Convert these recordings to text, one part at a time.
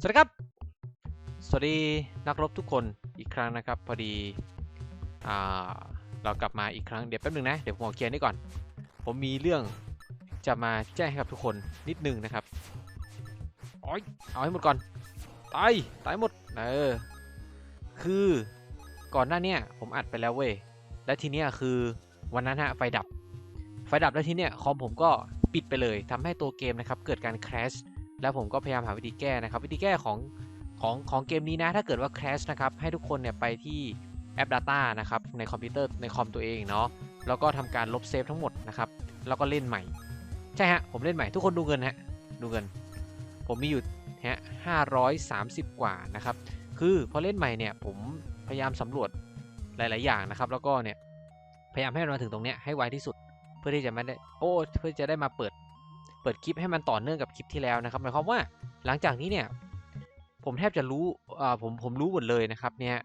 สวัสดีครับ สวัสดีนักรบทุกคนอีกครั้งนะครับ พอดีอ่าเรากลับมาอีกครั้งเดี๋ยวแป๊บนึงนะ เดี๋ยวผมขอเคลียร์นี่ก่อน ผมมีเรื่องจะมาแจ้งให้กับทุกคนนิดนึงนะครับโอ้ยเอาให้หมดก่อนตายตายหมดเออคือก่อนหน้าเนี้ยผมอัดไปแล้วเว้ยและทีเนี้ยคือวันนั้นฮะไฟดับ ไฟดับแล้วทีเนี้ยคอมผมก็ปิดไปเลยทำให้ตัวเกมนะครับเกิดการ crash แล้วผมก็พยายามหาวิธีแก้นะครับ วิธีแก้ของของของเกมนี้นะถ้าเกิดว่า crash นะครับให้ทุกคนเนี่ยไปที่แอป Data นะครับในคอมพิวเตอร์ในคอมตัวเองเนาะแล้วก็ทำการลบเซฟทั้งหมดนะครับแล้วก็เล่นใหม่ ใช่ฮะ ผมเล่นใหม่ทุกคนดูเงินฮะดูเงิน ผมมีอยู่ฮะ530กว่านะครับ คือพอเล่นใหม่เนี่ยผมพยายามสำรวจหลาย ๆ อย่างนะครับ แล้วก็เนี่ยพยายามให้มันมาถึงตรงเนี้ยให้ไวที่สุด เพื่อที่จะไม่ได้โอ้เพื่อจะได้มาเปิด ปิดคลิปให้มันต่อเนื่องกับคลิปที่แล้วนะครับหมายความว่าหลังจากนี้เนี่ยผมแทบจะรู้อ่าผมผมรู้หมดเลยนะครับเนี่ย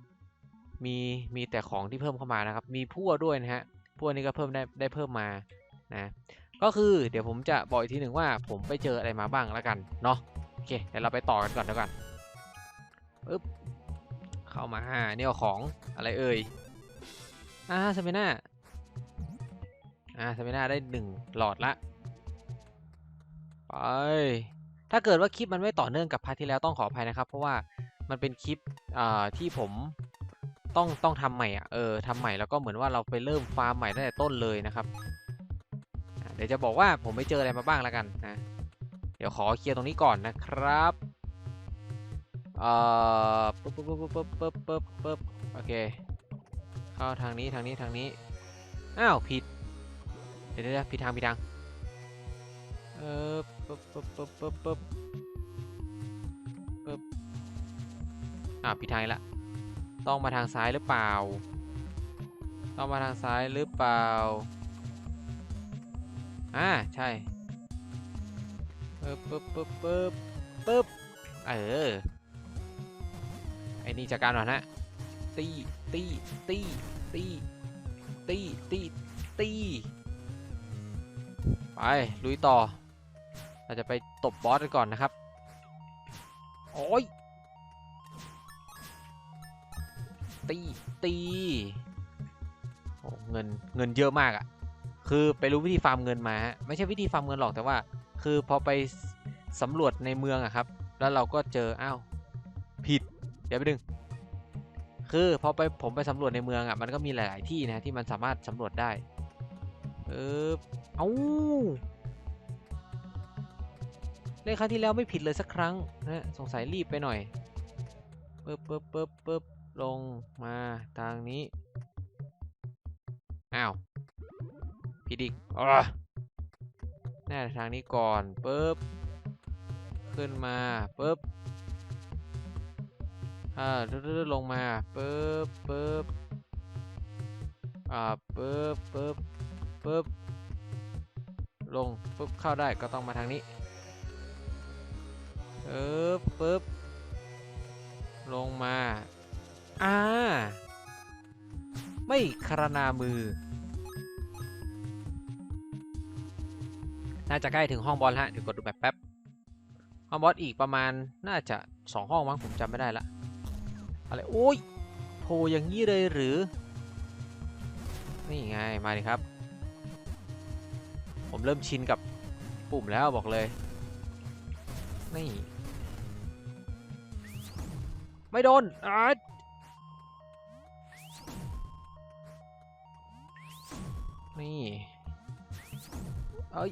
มีมีแต่ของที่เพิ่มเข้ามานะครับ มีพั่วด้วยนะฮะพั่วนี้ก็เพิ่มได้ได้เพิ่มมานะก็คือเดี๋ยวผมจะบอกอีกทีหนึ่งว่าผมไปเจออะไรมาบ้างแล้วกันเนาะโอเคเดี๋ยวเราไปต่อกันก่อนเดี๋ยวกันปึ๊บเข้ามาเนี่ยเอาของอะไรเอ่ยอ่าสเปน่าอ่าสเปน่าได้หนึ่งหลอดละ ไป ถ้าเกิดว่าคลิปมันไม่ต่อเนื่องกับพาร์ทที่แล้วต้องขออภัยนะครับ เพราะว่ามันเป็นคลิปอ่าที่ผมต้องต้องทำใหม่อะเออทำใหม่แล้วก็เหมือนว่าเราไปเริ่มฟาร์มใหม่ตั้งแต่ต้นเลยนะครับ เดี๋ยวจะบอกว่าผมไปเจออะไรมาบ้างแล้วกันนะ เดี๋ยวขอเคลียร์ตรงนี้ก่อนนะครับเอ่อปึ๊บปึ๊บปึ๊บปึ๊บปึ๊บปึ๊บปึ๊บโอเคเข้าทางนี้ทางนี้ทางนี้อ้าวผิดเดี๋ยวเดี๋ยวผิดทางผิดทางเออ ปึ๊บปึ๊บปึ๊บปึ๊บปึ๊บปึ๊บอ่าผิดทางละ ต้องมาทางซ้ายหรือเปล่า ต้องมาทางซ้ายหรือเปล่า อ่า ใช่ปึ๊บปึ๊บปึ๊บปึ๊บปึ๊บเออ ไอ้นี่จัดการหน่อยนะ ตีตีตีตีตีตีตีไป ลุยต่อ เราจะไปตบบอสกันก่อนนะครับ โอ้ย ตี ตีโอ้เงิน เงินเยอะมากอะ่ะคือไปรู้วิธีฟาร์มเงินมาฮะ ไม่ใช่วิธีฟาร์มเงินหรอกแต่ว่า คือพอไปสำรวจในเมืองอะครับ แล้วเราก็เจอ อ้าว ผิด เดี๋ยวไปดึง คือพอไปผมไปสำรวจในเมืองอะมันก็มีหลาย ๆ ที่นะที่มันสามารถสำรวจได้ เออ เอา เล่นครั้งที่แล้วไม่ผิดเลยสักครั้งนะสงสัยรีบไปหน่อยปึ๊บปึ๊บปึ๊บปึ๊บลงมาทางนี้ อ้าว ผิดอีกอะแน่ทางนี้ก่อนปึ๊บ ขึ้นมาปึ๊บอ่าดื้อๆลงมาปึ๊บปึ๊บอ่าปึ๊บปึ๊บปึ๊บลงปุ๊บเข้าได้ก็ต้องมาทางนี้ ปึ๊บปึ๊บลงมา อ่า ไม่คารนามือ น่าจะใกล้ถึงห้องบอลฮะ เดี๋ยวกดดูแบบแป๊บ ห้องบอลอีกประมาณน่าจะสองห้องมั้งผมจำไม่ได้ละอะไร โอ้ยโผล่อย่างนี้เลยหรือ นี่ไง มาดิครับ ผมเริ่มชินกับปุ่มแล้วบอกเลย นี่ ไม่โดนอาดนี่ เอ้ย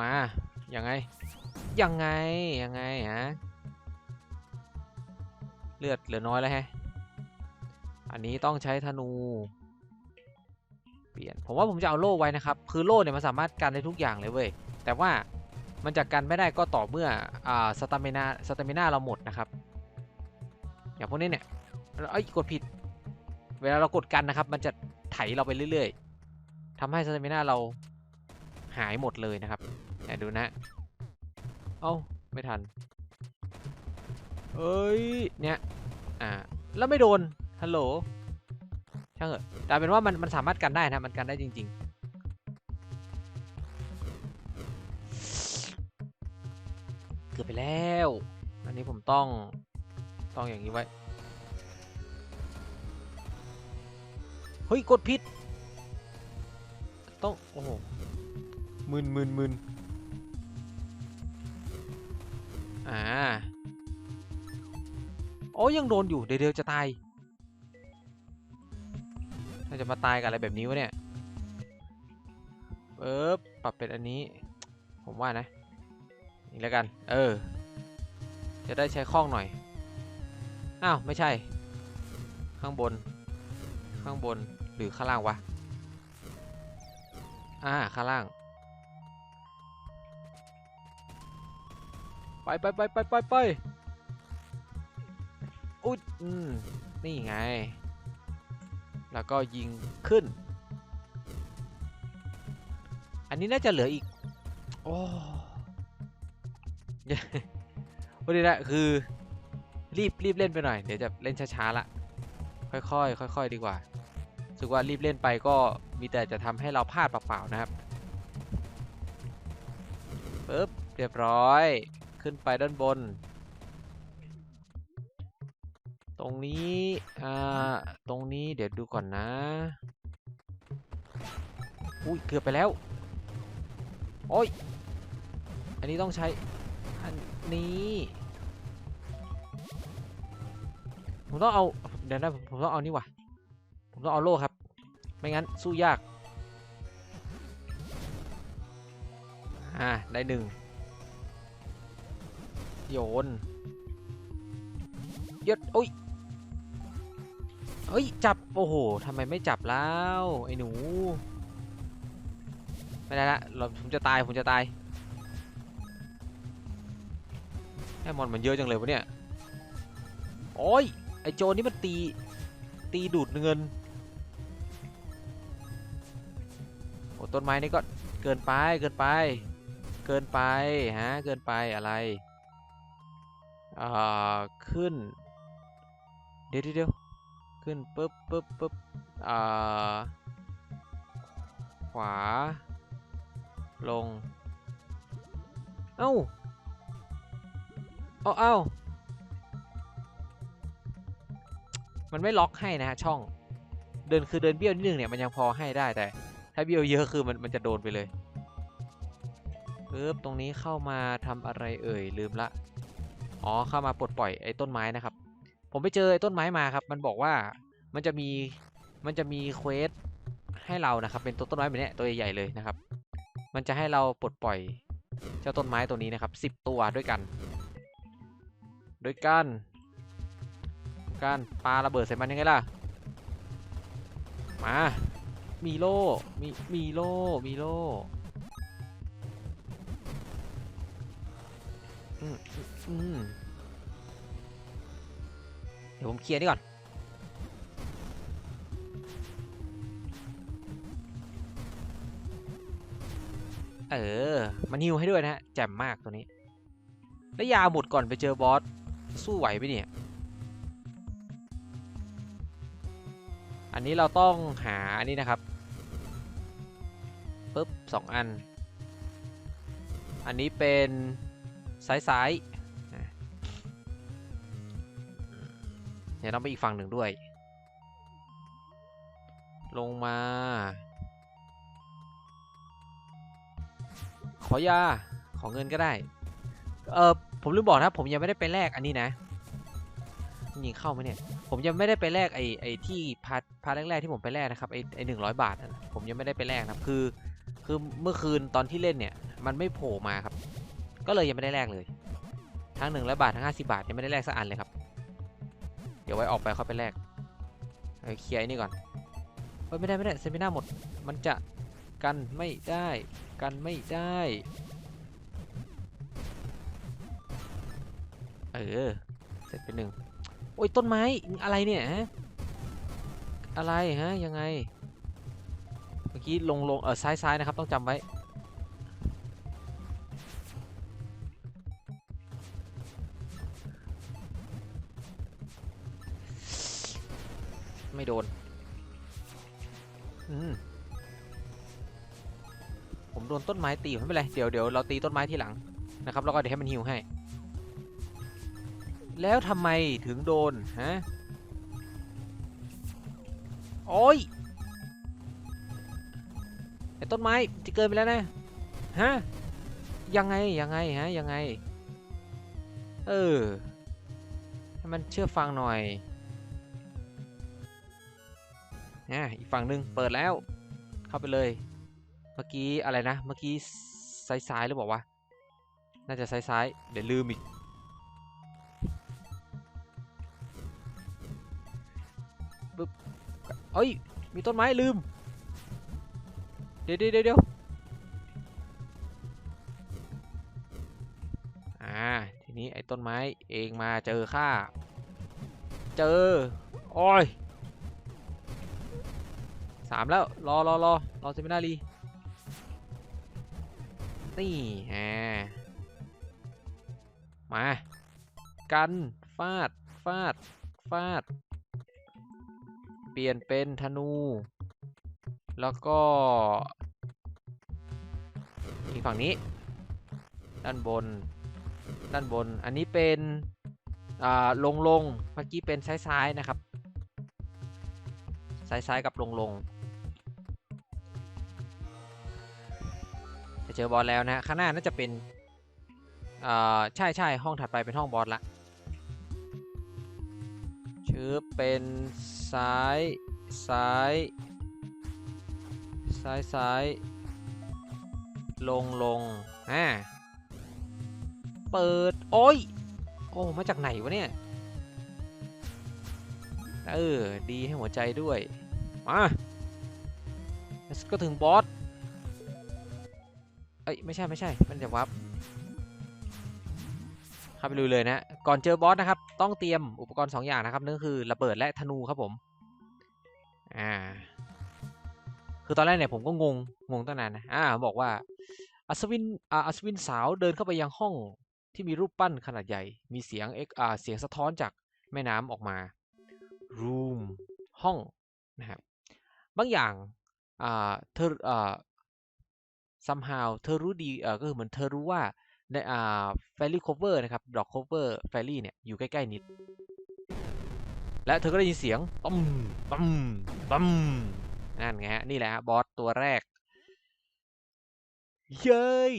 มา ยังไง ยังไง ยังไงฮะ เลือดเหลือน้อยแล้วแฮะ อันนี้ต้องใช้ธนู เปลี่ยน ผมว่าผมจะเอาโล่ไว้นะครับ คือโล่เนี่ยมันสามารถกันได้ทุกอย่างเลยเว้ย แต่ว่ามันจะกันไม่ได้ก็ต่อเมื่อ อ่า สตามินา สตามินาเราหมดนะครับ อย่างพวกนี้เนี่ยเอ้ยกดผิด เวลาเรากดกันนะครับ มันจะไถเราไปเรื่อยๆทำให้สตามินาเราหายหมดเลยนะครับเนี่ยดูนะเอ้าไม่ทัน เอ้ย เนี่ย อ่า แล้วไม่โดน ฮัลโหล ช่างเถอะแต่เป็นว่ามันมันสามารถกันได้นะ มันกันได้จริง ๆ เกือบไปแล้ว อันนี้ผมต้อง ต้องอย่างนี้ไว้ เฮ้ย กดผิด ต้อง โอ้โหมึนมึนมึนอ่าโอ้ยังโดนอยู่ เดี๋ยวจะตายน่าจะมาตายกับอะไรแบบนี้วะเนี่ยเอ๊บปรับเป็นอันนี้ ผมว่านะ นี่แล้วกัน เออ จะได้ใช้คล่องหน่อย อ้าวไม่ใช่ ข้างบน ข้างบนหรือข้างล่างวะ อ่าข้างล่าง ไปไปไปไปไปไปอุ๊ยอืมนี่ไง แล้วก็ยิงขึ้น อันนี้น่าจะเหลืออีก โอ้วันนี้ละคือ รีบรีบเล่นไปหน่อย เดี๋ยวจะเล่นช้าๆละ ค่อยๆค่อย ๆ ดีกว่าสึกว่ารีบเล่นไปก็มีแต่จะทำให้เราพลาดเปล่าๆนะครับปึ๊บเรียบร้อยขึ้นไปด้านบน ตรงนี้อ่าตรงนี้เดี๋ยวดูก่อนนะอุ้ยเกือบไปแล้วโอ้ยอันนี้ต้องใช้อันนี้ ผมต้องเอาเดี๋ยวนะผมผมต้องเอานี่ว่ะ ผมต้องเอาโล่ครับ ไม่งั้นสู้ยาก อ่าได้หนึ่งโยนยดโอ้ยเฮ้ย จับ โอ้โหทำไมไม่จับแล้ว ไอ้หนู ไม่ได้ละเราผมจะตาย ผมจะตายไอ้มอนมันเยอะจังเลยวะเนี่ย โอ้ย ไอโจนี่มันตี ตีดูดเงิน โอ้ต้นไม้นี่ก็เกินไป เกินไป เกินไปฮะ เกินไปอะไร อ่า ขึ้น เดี๋ยวเดี๋ยวขึ้นปึ๊บปึ๊บปึ๊บอ่า ขวา ลง เอ้าเอาเอ้า มันไม่ล็อกให้นะฮะช่อง เดินคือเดินเบี้ยวนิดนึงเนี่ยมันยังพอให้ได้แต่ ถ้าเบี้ยวเยอะคือมันมันจะโดนไปเลยปึ๊บตรงนี้เข้ามาทำอะไรเอ่ยลืมละอ๋อเข้ามาปลดปล่อยไอ้ต้นไม้นะครับ ผมไปเจอไอ้ต้นไม้มาครับ มันบอกว่ามันจะมีมันจะมีเควสให้เรานะครับ เป็นต้นต้นไม้แบบนี้ตัวใหญ่ๆเลยนะครับ มันจะให้เราปลดปล่อยเจ้าต้นไม้ตัวนี้นะครับสิบตัวด้วยกัน ด้วยกัน การปาระเบิดใส่มันยังไงล่ะ มา มีโล่มีมีโล่มีโล่เดี๋ยวผมเคลียร์นี่ก่อน เออ มันฮิวให้ด้วยนะฮะ แจ่มมากตัวนี้ แล้วยาหมดก่อนไปเจอบอส สู้ไหวไหมเนี่ย นนี้เราต้องหาอันนี้นะครับปุ๊บสองอัน อันนี้เป็นซ้ายซ้ายๆเดี๋ยวต้องไปอีกฝั่งหนึ่งด้วย ลงมา ขอยา ขอเงินก็ได้ เออผมลืมบอกนะ ผมยังไม่ได้ไปแลกอันนี้นะ ยิงเข้าไหมเนี่ย ผมยังไม่ได้ไปแลกไอ้ไอ้ที่พาร์ทพาร์ทแรกๆที่ผมไปแลกนะครับไอ้ไอ้หนึ่งร้อยบาทนะผมยังไม่ได้ไปแลกนะครับคือ คือเมื่อคืนตอนที่เล่นเนี่ย มันไม่โผล่มาครับ ก็เลยยังไม่ได้แลกเลย ทั้งหนึ่งร้อยบาททั้งห้าสิบาทยังไม่ได้แลกสักอันเลยครับ เดี๋ยวไว้ออกไปเขาไปแลกเอาเคลียร์ไอ้นี่ก่อนเฮ้ยไม่ได้ไม่ได้เซมิน่าหมด มันจะกันไม่ได้กันไม่ได้เออ เสร็จไปหนึ่ง โอ้ยต้นไม้อะไรเนี่ยฮะอะไรฮะยังไง เมื่อกี้ลงลงเออซ้ายซ้ายนะครับต้องจำไว้ไม่โดน ผมโดนต้นไม้ตีไม่เป็นไร เดี๋ยวเดี๋ยวเราตีต้นไม้ทีหลังนะครับ แล้วก็เดี๋ยวให้มันหิวให้ แล้วทำไมถึงโดน ฮะ โอ้ยไอ้ต้นไม้จะเกินไปแล้วนะ ฮะ ยังไง ยังไง ฮะ ยังไง เออ ให้มันเชื่อฟังหน่อยอะอีกฝั่งหนึ่งเปิดแล้ว เข้าไปเลย เมื่อกี้อะไรนะ เมื่อกี้ซ้ายๆหรือเปล่าวะน่าจะซ้ายๆเดี๋ยวลืมอีก เอ้ย มีต้นไม้ลืม เดี๋ยวเดี๋ยวเดี๋ยวอ่า ทีนี้ไอ้ต้นไม้เองมาเจอข้า เจอ โอ้ยสามแล้ว รอรอรอรอเซมินารีนี่ฮะมา กัน ฟาด ฟาด ฟาด เปลี่ยนเป็นธนู แล้วก็ อีกฝั่งนี้ ด้านบน ด้านบน อันนี้เป็น อ่า ลงลงเมื่อกี้เป็นซ้ายซ้ายๆนะครับ ซ้ายซ้ายกับลงลงจะเจอบอสแล้วนะฮะ ข้างหน้าน่าจะเป็น อ่า ใช่ใช่ห้องถัดไปเป็นห้องบอสละชื่อเป็น ซ้าย ซ้าย ซ้ายซ้าย ลงลงอ่าเปิด โอ้ย โอ้ มาจากไหนวะเนี่ย เออ ดีให้หัวใจด้วย มาก็ถึงบอส เอ้ย ไม่ใช่ไม่ใช่ มันจะวับ เข้าไปลุยเลยนะก่อนเจอบอสนะครับ ต้องเตรียมอุปกรณ์ 2 อย่างนะครับนั่นคือระเบิดและธนูครับผม อ่า คือตอนแรกเนี่ยผมก็งงงงตั้งนานนะอ่าบอกว่าอัศวินอ่าอัศวินสาวเดินเข้าไปยังห้องที่มีรูปปั้นขนาดใหญ่ มีเสียงเอ็กอ่าเสียงสะท้อนจากแม่น้ำออกมา room ห้องนะครับบางอย่างอ่าเธออ่า somehow เธอรู้ดีเออก็คือเหมือนเธอรู้ว่า ในอ่า fairy cover นะครับดอก cover fairy เนี่ยอยู่ใกล้ ๆ นิด และเธอก็ได้ยินเสียงตั้มตั้มตั้มนั่นไงฮะ นี่แหละฮะบอสตัวแรก เย้ย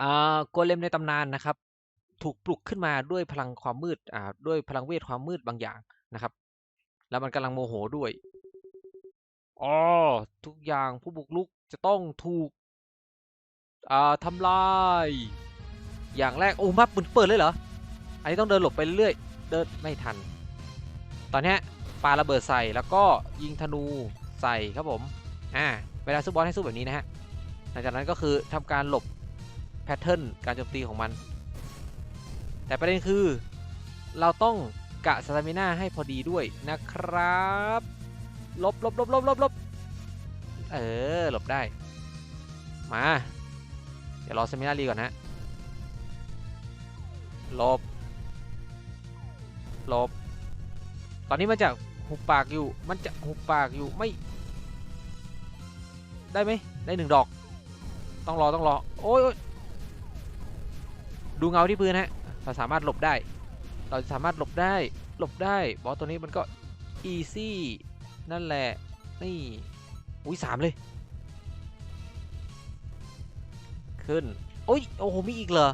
อ่าโกเลมในตำนานนะครับ ถูกปลุกขึ้นมาด้วยพลังความมืดอ่าด้วยพลังเวทความมืดบางอย่างนะครับ แล้วมันกำลังโมโหด้วยอ๋อทุกอย่างผู้บุกรุกจะต้องถูก อ่าทำลาย อย่างแรก โอ้มับมันเปิดเลยเหรอ อันนี้ต้องเดินหลบไปเรื่อยเดินไม่ทัน ตอนนี้ปาระเบิดใส่แล้วก็ยิงธนูใส่ครับผม อ่า เวลาสู้บอสให้สู้แบบนี้นะฮะ หลังจากนั้นก็คือทำการหลบแพทเทิร์นการโจมตีของมัน แต่ประเด็นคือ เราต้องกะสตามิน่าให้พอดีด้วยนะครับหลบหลบหลบหลบหลบลบเออ หลบได้ มา ดี๋ยวรอสตามิน่ารีก่อนนะลบลบ ตอนนี้มันจะหุบปากอยู่ มันจะหุบปากอยู่ไม่ ได้ไหมได้หนึ่งดอก ต้องรอต้องรอ โอ๊ยดูเงาที่พื้นฮะ เราสามารถหลบได้ เราสามารถหลบได้ หลบได้ บอสตัวนี้มันก็อีซี่ นั่นแหละ นี่ อุ้ยสามเลย ขึ้นโอ้ยโอ้โหมีอีกเหรอ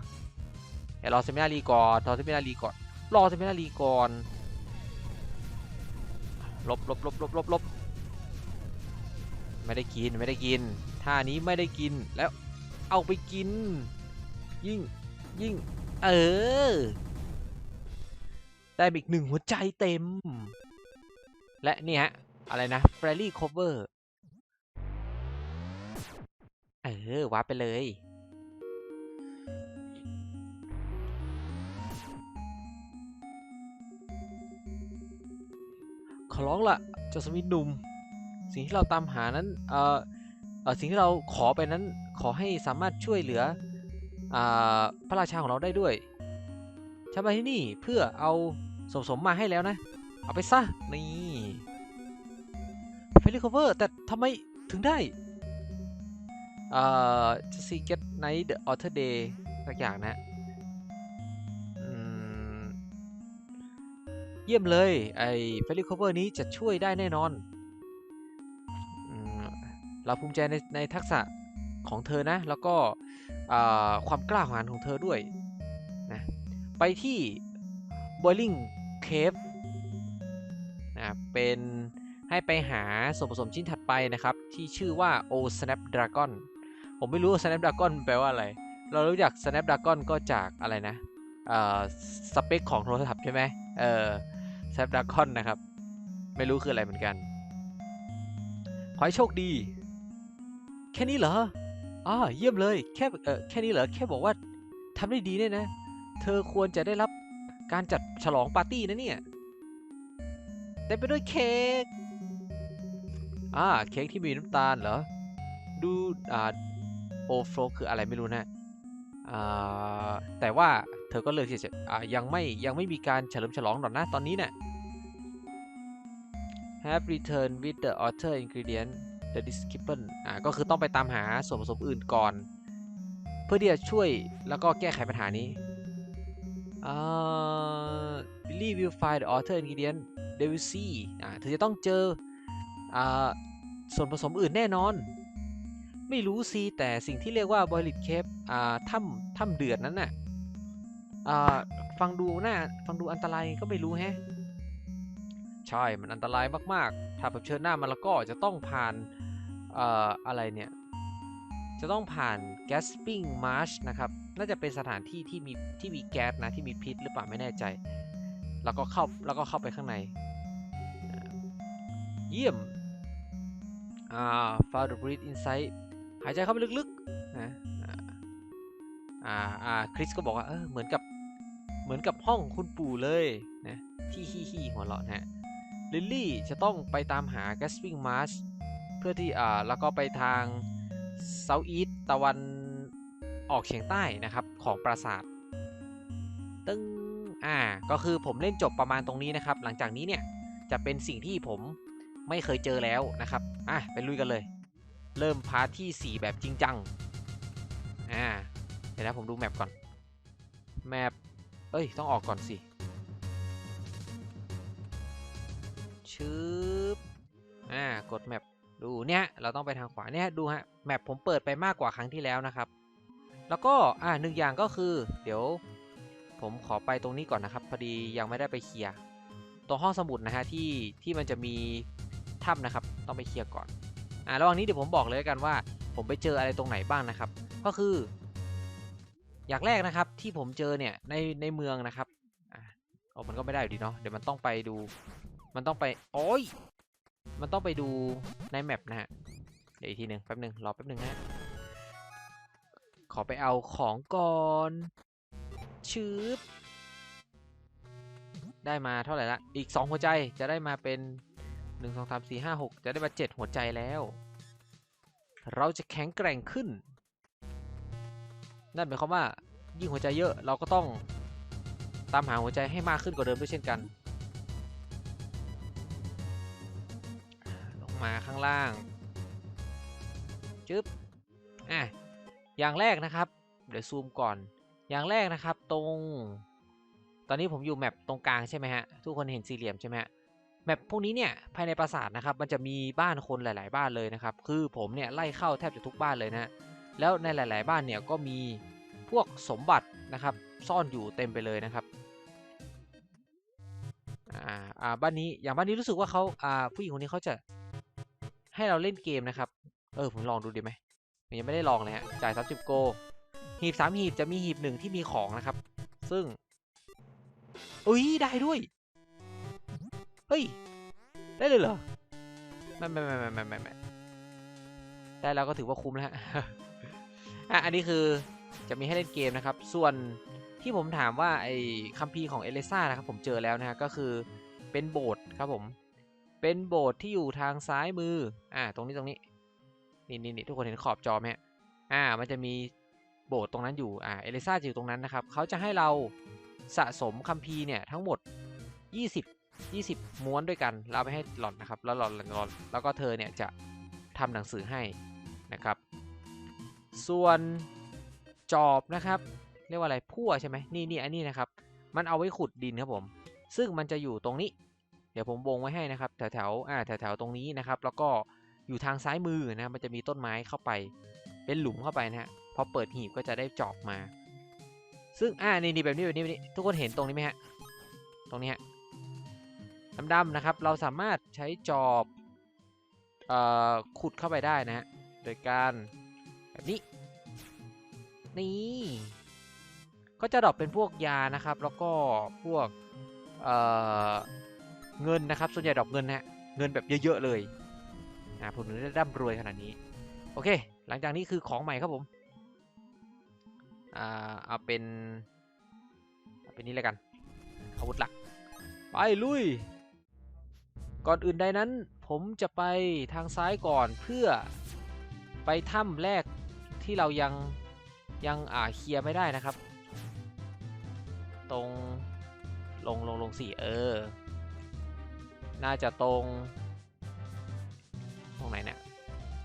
เดี๋ยวรอเซมินารีก่อนรอเซมินารีก่อนรอเซมินารีก่อนลบลบลบลบลบลบไม่ได้กินไม่ได้กินท่านี้ไม่ได้กินแล้วเอาไปกิน ยิ่งยิ่งเออ ได้อีกหนึ่งหัวใจเต็ม และนี่ฮะ อะไรนะ f r a i l y cover เออวาร์ปไปเลย ขอร้องละจ้าสมิธหนุ่ม สิ่งที่เราตามหานั้นเอ่อเออสิ่งที่เราขอไปนั้นขอให้สามารถช่วยเหลืออพระราชาของเราได้ด้วยฉันมาที่นี่เพื่อเอาสมสมมาให้แล้วนะ เอาไปซะ นี่เฟลิคเวอร์ แต่ทำไมถึงได้อ่าจะซีเกตไนท์เดอะออเทอร์เดย์สักอย่างนะ เยี่ยมเลย ไอ้เฟลิคเวอร์นี้จะช่วยได้แน่นอน เราภูมิใจในในทักษะของเธอนะ แล้วก็ความกล้าหาญของเธอด้วยนะไปที่ Boiling Cave นะเป็นให้ไปหาส่วนผสมชิ้นถัดไปนะครับ ที่ชื่อว่า O Snapdragon ผมไม่รู้ Snapdragon แปลว่าอะไร เรารู้จัก Snapdragon ก็จากอะไรนะ เอ่อ สเปคของโทรศัพท์ใช่ไหมเออ Snapdragon นะครับ ไม่รู้คืออะไรเหมือนกัน ขอให้โชคดี แค่นี้เหรออ่าเยี่ยมเลยแค่เออแค่นี้เหรอแค่บอกว่าทำได้ดีเนี่ยนะ เธอควรจะได้รับการจัดฉลองปาร์ตี้นะเนี่ยเต็มไปด้วยเค้กอ่าเค้กที่มีน้ำตาลเหรอ ดูอ่าโอฟลคืออะไรไม่รู้นะอ่าแต่ว่า อก็เลือกที่จะอ่ายังไม่ยังไม่มีการเฉลิมฉลองหรอกนะตอนนี้เนี่ย Have returned with the other ingredient the disciple อ่าก็คือต้องไปตามหาส่วนผสมอื่นก่อน เพื่อที่จะช่วยแล้วก็แก้ไขปัญหานี้อ่า Billy will find the other ingredient they will see อ่าเธอจะต้องเจออ่าส่วนผสมอื่นแน่นอน ไม่รู้สิแต่สิ่งที่เรียกว่า boiling cave อ่าถ้ำถ้ำเดือดนั้นน่ะ อ่าฟังดูน่าฟังดูอันตรายก็ไม่รู้แฮะ ใช่มันอันตรายมากๆ ถ้าเผชิญหน้ามันแล้วก็จะต้องผ่านเอ่ออะไรเนี่ย จะต้องผ่าน gasping marsh นะครับ น่าจะเป็นสถานที่ที่มีที่มีแก๊สนะที่มีพิษหรือเปล่าไม่แน่ใจ แล้วก็เข้าแล้วก็เข้าไปข้างใน เยี่ยมอ่า follow the breath inside หายใจเข้าไปลึกๆนะอ่าอ่าคริสก็บอกว่าเออเหมือนกับ เหมือนกับห้องคุณปู่เลยนะที่ฮี่ฮี่หัวเราะนะฮะลิลลี่จะต้องไปตามหา Gasping Marsh เพื่อที่อ่าแล้วก็ไปทาง South East ตะวันออกเฉียงใต้นะครับของปราสาทตึ้งอ่าก็คือผมเล่นจบประมาณตรงนี้นะครับ หลังจากนี้เนี่ยจะเป็นสิ่งที่ผมไม่เคยเจอแล้วนะครับอะไปลุยกันเลย เริ่มพาร์ทที่ 4 แบบจริงจังอ่าเดี๋ยวนะผมดูแมปก่อนแมป เอ้ย ต้องออกก่อนสิชืบอ่ากดแมปดูเนี่ยเราต้องไปทางขวาเนี่ยดูฮะแมปผมเปิดไปมากกว่าครั้งที่แล้วนะครับ แล้วก็อ่าหนึ่งอย่างก็คือ เดี๋ยวผมขอไปตรงนี้ก่อนนะครับพอดียังไม่ได้ไปเคลียร์ตรงห้องสมุดนะฮะที่ที่มันจะมีถ้ำนะครับ ต้องไปเคลียร์ก่อนอ่าระหว่างนี้เดี๋ยวผมบอกเลยกันว่า ผมไปเจออะไรตรงไหนบ้างนะครับ ก็คือ อย่างแรกนะครับที่ผมเจอเนี่ยในในเมืองนะครับอะโอ้มันก็ไม่ได้อยู่ดีเนาะเดี๋ยวมันต้องไปดู มันต้องไปโอ้ยมันต้องไปดูในแมปนะฮะเดี๋ยวอีกทีหนึ่งแป๊บหนึ่งรอแป๊บหนึ่งนะฮะขอไปเอาของก่อนชืบได้มาเท่าไหร่ละอีก 2 หัวใจจะได้มาเป็น 1 2 3 4 5 6 จะได้มา 7 หัวใจแล้ว เราจะแข็งแกร่งขึ้น นั่นหมายความว่ายิ่งหัวใจเยอะเราก็ต้องตามหาหัวใจให้มากขึ้นกว่าเดิมด้วยเช่นกัน ลงมาข้างล่างจึ๊บอะอย่างแรกนะครับ เดี๋ยวซูมก่อน อย่างแรกนะครับตรง ตอนนี้ผมอยู่แมปตรงกลางใช่ไหมฮะ ทุกคนเห็นสี่เหลี่ยมใช่ไหมฮะ แมปพวกนี้เนี่ยภายในปราสาทนะครับ มันจะมีบ้านคนหลาย ๆ บ้านเลยนะครับ คือผมเนี่ยไล่เข้าแทบจะทุกบ้านเลยนะฮะ แล้วในหลาย ๆ บ้านเนี่ยก็มีพวกสมบัตินะครับซ่อนอยู่เต็มไปเลยนะครับอ่าบ้านนี้อย่างบ้านนี้รู้สึกว่าเขาอ่าผู้หญิงคนนี้เขาจะให้เราเล่นเกมนะครับ เออผมลองดูดีไหมยังไม่ได้ลองเลยฮะจ่าย30โก หีบสามหีบจะมีหีบหนึ่งที่มีของนะครับ ซึ่งอุ้ยได้ด้วย เฮ้ย ได้เลยเหรอไม่ไม่ไม่ไม่ไม่ไม่ไม่ได้แล้วก็ถือว่าคุ้มแล้วฮะ อะอันนี้คือจะมีให้เล่นเกมนะครับ ส่วนที่ผมถามว่าไอ้คัมภีร์ของเอเลซ่านะครับผมเจอแล้วนะฮะก็คือเป็นโบสถ์ครับผมเป็นโบสถ์ที่อยู่ทางซ้ายมืออ่าตรงนี้ตรงนี้นี่นี่นี่ทุกคนเห็นขอบจอไหมฮะอ่ามันจะมีโบสถ์ตรงนั้นอยู่อ่าเอเลซ่าจะอยู่ตรงนั้นนะครับเขาจะให้เราสะสมคัมภีร์เนี่ยทั้งหมด 20 20 ม้วนด้วยกัน เราไปให้หล่อนนะครับแล้วหล่อนหล่อนหล่อนแล้วก็เธอเนี่ยจะทำหนังสือให้นะครับ ส่วนจอบนะครับ เรียกว่าอะไรพั่วใช่ไหมนี่นี่อันนี้นะครับ มันเอาไว้ขุดดินครับผม ซึ่งมันจะอยู่ตรงนี้ เดี๋ยวผมวงไว้ให้นะครับ แถวแถวอ่าแถวแถวตรงนี้นะครับ แล้วก็อยู่ทางซ้ายมือนะมันจะมีต้นไม้เข้าไป เป็นหลุมเข้าไปนะฮะพอเปิดหีบก็จะได้จอบมา ซึ่งอ่านี่นี่แบบนี้แบบนี้แบบนี้ทุกคนเห็นตรงนี้ไหมฮะตรงนี้ฮะดำๆนะครับ เราสามารถใช้จอบเอ่อขุดเข้าไปได้นะฮะโดยการ แบบนี้ นี่ ก็จะดรอปเป็นพวกยานะครับ แล้วก็พวกเอ่อเงินนะครับ ส่วนใหญ่ดรอปเงินนะฮะเงินแบบเยอะๆเลยอ่าผมถึงได้ร่ำรวยขนาดนี้ โอเค หลังจากนี้คือของใหม่ครับผมอ่าเอาเป็นเอาเป็นนี้เลยกันอาวุธหลัก ไปลุย ก่อนอื่นใดนั้น ผมจะไปทางซ้ายก่อนเพื่อไปถ้ำแรก ที่เรายังยังอ่าเคลียร์ไม่ได้นะครับ ตรงลงลงลงสี่เออ น่าจะตรง ตรงไหนเนี่ย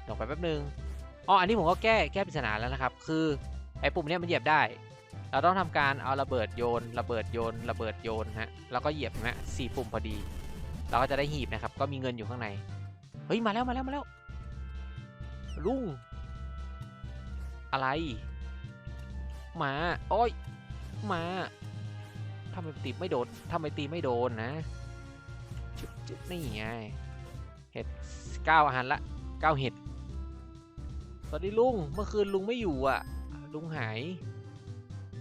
ลงไปแป๊บนึงอ๋ออันนี้ผมก็แก้แก้ปริศนาแล้วนะครับ คือไอ้ปุ่มเนี้ยมันเหยียบได้ เราต้องทำการเอาระเบิดโยน ระเบิดโยน ระเบิดโยนฮะแล้วก็เหยียบนะสี่ปุ่มพอดี เราก็จะได้หีบนะครับ ก็มีเงินอยู่ข้างใน เฮ้ย มาแล้วมาแล้วมาแล้วลุง อะไรมาโอ้ยมาทำไมตีไม่โดนทำไมตีไม่โดนนะจุดนี่ไงเห็ดเก้าอาหารละเก้าเห็ดสวัสดีลุงเมื่อคืนลุงไม่อยู่อะ ลุงหาย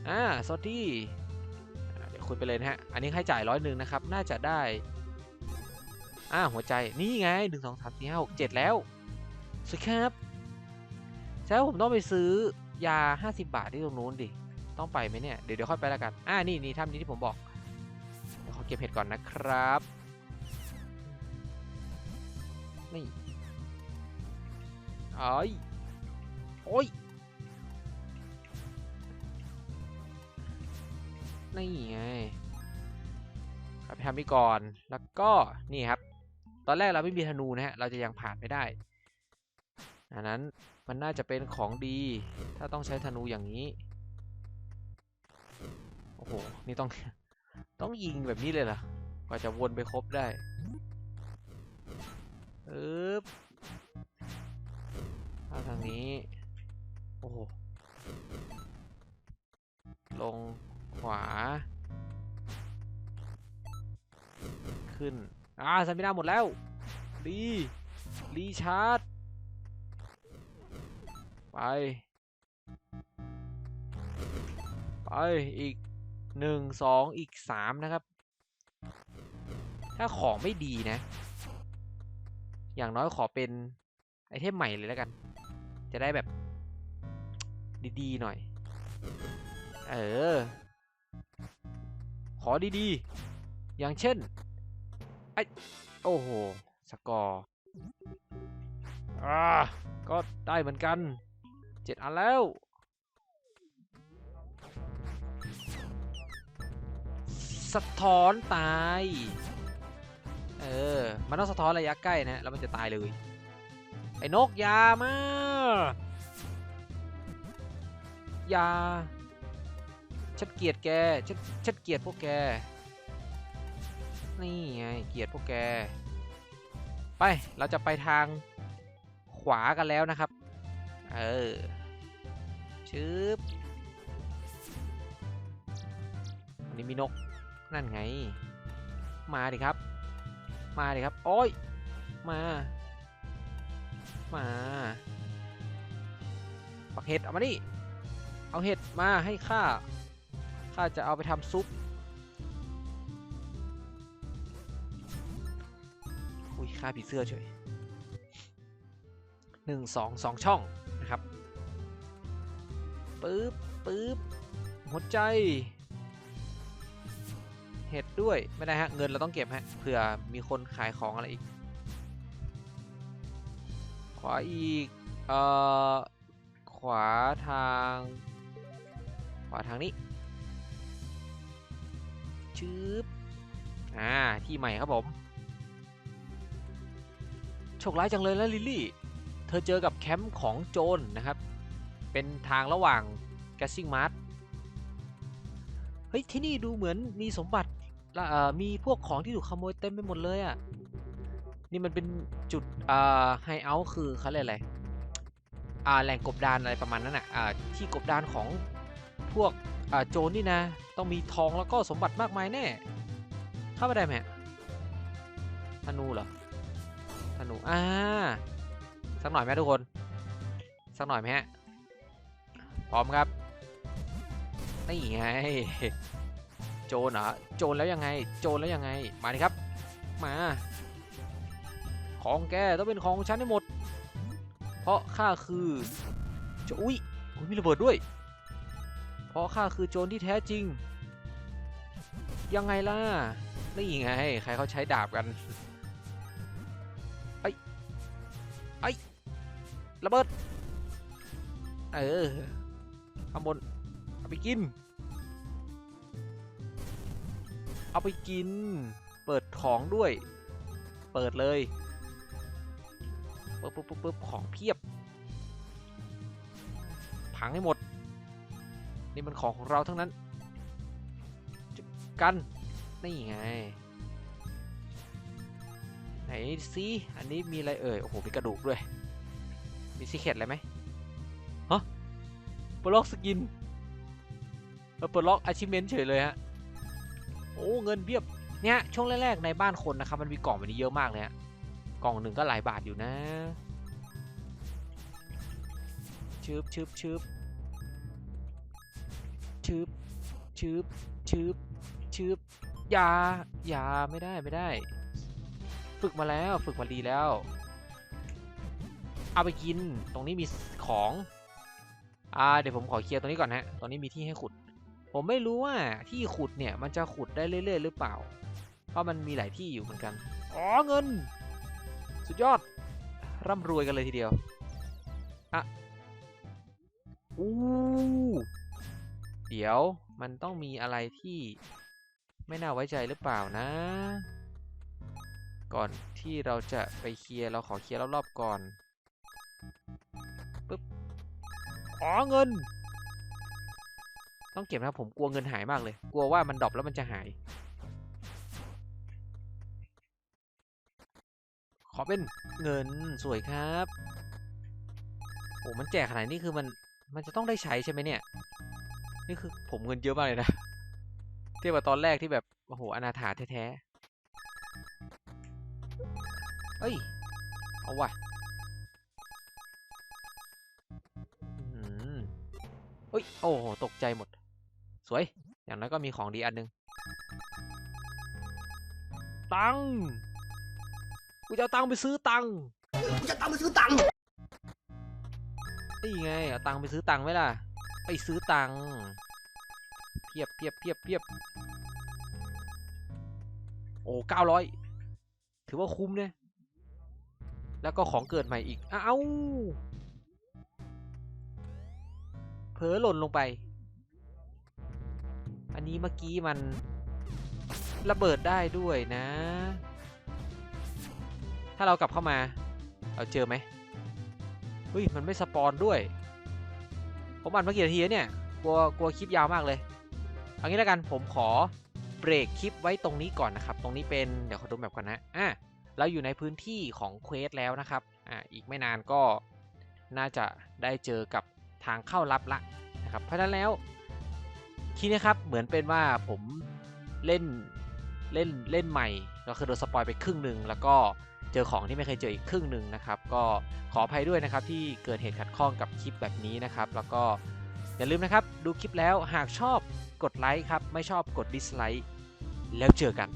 อ่าสวัสดีเดี๋ยวคุยไปเลยนะฮะ อันนี้ให้จ่ายร้อยหนึ่งนะครับ น่าจะได้อ่าหัวใจนี่ไงหนึ่งสองสามสี่ห้าหกเจ็ดแล้วสวัสดีครับ แสดงว่าผมต้องไปซื้อยา 50 บาทที่ตรงนู้นดิ ต้องไปไหมเนี่ย เดี๋ยวเดี๋ยวค่อยไปแล้วกัน อ่า นี่นี่ถ้ำนี้ที่ผมบอก เดี๋ยวขอเก็บเห็ดก่อนนะครับ นี่เอ้ยโอ้ยนี่ไงไปทำนี่ก่อน แล้วก็นี่ครับ ตอนแรกเราไม่มีธนูนะฮะ เราจะยังผ่านไม่ได้อันนั้น มันน่าจะเป็นของดี ถ้าต้องใช้ธนูอย่างนี้ โอ้โห นี่ต้อง ต้องยิงแบบนี้เลยเหรอกว่าจะวนไปครบได้อึ๊บเอาทางนี้ โอ้โห ลงขวา ขึ้น อ่าสมินาหมดแล้ว รี รีชาร์จ ไปไปอีกหนึ่งสองอีกสามนะครับ ถ้าของไม่ดีนะ อย่างน้อยขอเป็นไอเทมใหม่เลยแล้วกัน จะได้แบบ ดีๆหน่อย เออ ขอดีๆ อย่างเช่นไอโอ้โห สกอร์ อ่า ก็ได้เหมือนกัน จ็ดอันแล้วสะท้อนตาย เออ มันต้องสะท้อนระยะใกล้นะ แล้วมันจะตายเลย ไอ้นกอยามาอยา ฉันเกลียดแก ฉัน ฉันเกลียดพวกแก นี่ไง เกลียดพวกแก ไป เราจะไปทางขวากันแล้วนะครับ เออ ชึบอันนี้มีนก นั่นไง มาดิครับ มาดิครับ โอ้ย มา มาปักเห็ดเอามานี่ เอาเห็ดมาให้ข้า ข้าจะเอาไปทำซุปอุ้ยฆ่าผีเสื้อเฉยหนึ่งสองสองช่อง ปึ๊บปึ๊บหัวใจ เห็ดด้วยไม่ได้ฮะ เงินเราต้องเก็บฮะเผื่อมีคนขายของอะไรอีก ขวาอีก เอ่อ ขวาทาง ขวาทางนี้ชืบอ่า ที่ใหม่ครับผม โชคร้ายจังเลยนะลิลลี่ เธอเจอกับแคมป์ของโจรนะครับ เป็นทางระหว่างแกสซิ่งมาร์ทเฮ้ย ที่นี่ดูเหมือนมีสมบัติแล้วเอ่อมีพวกของที่ถูกขโมยเต็มไปหมดเลยอะ นี่มันเป็นจุดไฮเอาท์คือเขาเรียกอะไรอ่าแหล่งกบดานอะไรประมาณนั้นอะอ่าที่กบดานของพวกโจรนี่นะ ต้องมีทองแล้วก็สมบัติมากมายแน่ เข้าไปได้ไหมธนูเหรอธนูอ่าสักหน่อยไหมทุกคน สักหน่อยไหมฮะ พร้อมครับ นี่ไง โจรเหรอ โจรแล้วยังไง โจรแล้วยังไง มาดิครับ มา ของแกต้องเป็นของฉันให้หมด เพราะข้าคือโจอุ้ยอุ๊ยมีระเบิดด้วย เพราะข้าคือโจรที่แท้จริง ยังไงล่ะ นี่ไง ใครเขาใช้ดาบกันไอ้ไอ้ระเบิด เออ ข้างบน เอาไปกิน เอาไปกิน เปิดของด้วย เปิดเลยปึ๊บปึ๊บปึ๊บของเพียบ พังให้หมด นี่มันของของเราทั้งนั้นจุกัน นี่ไง ไหนสิ อันนี้มีอะไรเอ่ย โอ้โห มีกระดูกด้วย มีซีเคร็ตอะไรไหม ปลดล็อกสกินเปลดล็อก achievement เฉยเลยฮะ โอ้ เงินเพียบ เนี่ย ช่วงแรกๆในบ้านคนนะครับ มันมีกล่องแบบนี้เยอะมากเลยฮะ กล่องหนึ่งก็หลายบาทอยู่นะชืบชืบชืบชืบชืบชืบชืบยายาไม่ได้ไม่ได้ ฝึกมาแล้วฝึกมาดีแล้ว เอาไปกิน ตรงนี้มีของ อ่าเดี๋ยวผมขอเคลียร์ตรงนี้ก่อนฮะตรงนี้มีที่ให้ขุด ผมไม่รู้ว่าที่ขุดเนี่ยมันจะขุดได้เรื่อย ๆ หรือเปล่า เพราะมันมีหลายที่อยู่เหมือนกัน อ๋อเงิน สุดยอด ร่ำรวยกันเลยทีเดียว อะ อู้เดี๋ยวมันต้องมีอะไรที่ไม่น่าไว้ใจหรือเปล่านะ ก่อนที่เราจะไปเคลียร์เราขอเคลียร์รอบๆก่อน ปึ๊บ อ๋อเงิน ต้องเก็บนะครับผมกลัวเงินหายมากเลย กลัวว่ามันดรอปแล้วมันจะหาย ขอเป็นเงินสวยครับโอ้มันแจกขนาดนี้คือมันมันจะต้องได้ใช้ใช่ไหมเนี่ย นี่คือผมเงินเยอะมากเลยนะเทียบกับตอนแรกที่แบบโอ้โหอนาถาแท้ๆเอ้ย เอาว่ะ เอ้ย โอ้โห ตกใจหมด สวย อย่างน้อยก็มีของดีอันหนึง ตังค์กูจะเอาตังค์ไปซื้อตังค์กูจะตามมาซื้อตังค์นี่ไง เอาตังค์ไปซื้อตังค์ไหมล่ะ ไปซื้อตังค์เพียบเพียบเพียบเพียบโอ้เก้าร้อยถือว่าคุ้มเนี่ย แล้วก็ของเกิดใหม่อีกอ้าวเผลอหล่นลงไป อันนี้เมื่อกี้มันระเบิดได้ด้วยนะ ถ้าเรากลับเข้ามา เราเจอไหมเฮ้ย มันไม่สปอนด้วย ผมอัดมากี่นาทีเนี่ย กลัว กลัวคลิปยาวมากเลย เอางี้แล้วกัน ผมขอเบรกคลิปไว้ตรงนี้ก่อนนะครับ ตรงนี้เป็น เดี๋ยวขอดูแบบก่อนนะ อะ เราอยู่ในพื้นที่ของเควสแล้วนะครับ อะ อีกไม่นานก็น่าจะได้เจอกับ ทางเข้าลับละนะครับ เพราะฉะนั้นแล้วทีนี้ครับเหมือนเป็นว่าผมเล่นเล่นเล่นใหม่ก็คือโดนสปอยไปครึ่งหนึ่งแล้วก็เจอของที่ไม่เคยเจออีกครึ่งหนึ่งนะครับ ก็ขออภัยด้วยนะครับที่เกิดเหตุขัดข้องกับคลิปแบบนี้นะครับ แล้วก็อย่าลืมนะครับ ดูคลิปแล้วหากชอบกดไลค์ครับ ไม่ชอบกดดิสไลค์แล้วเจอกัน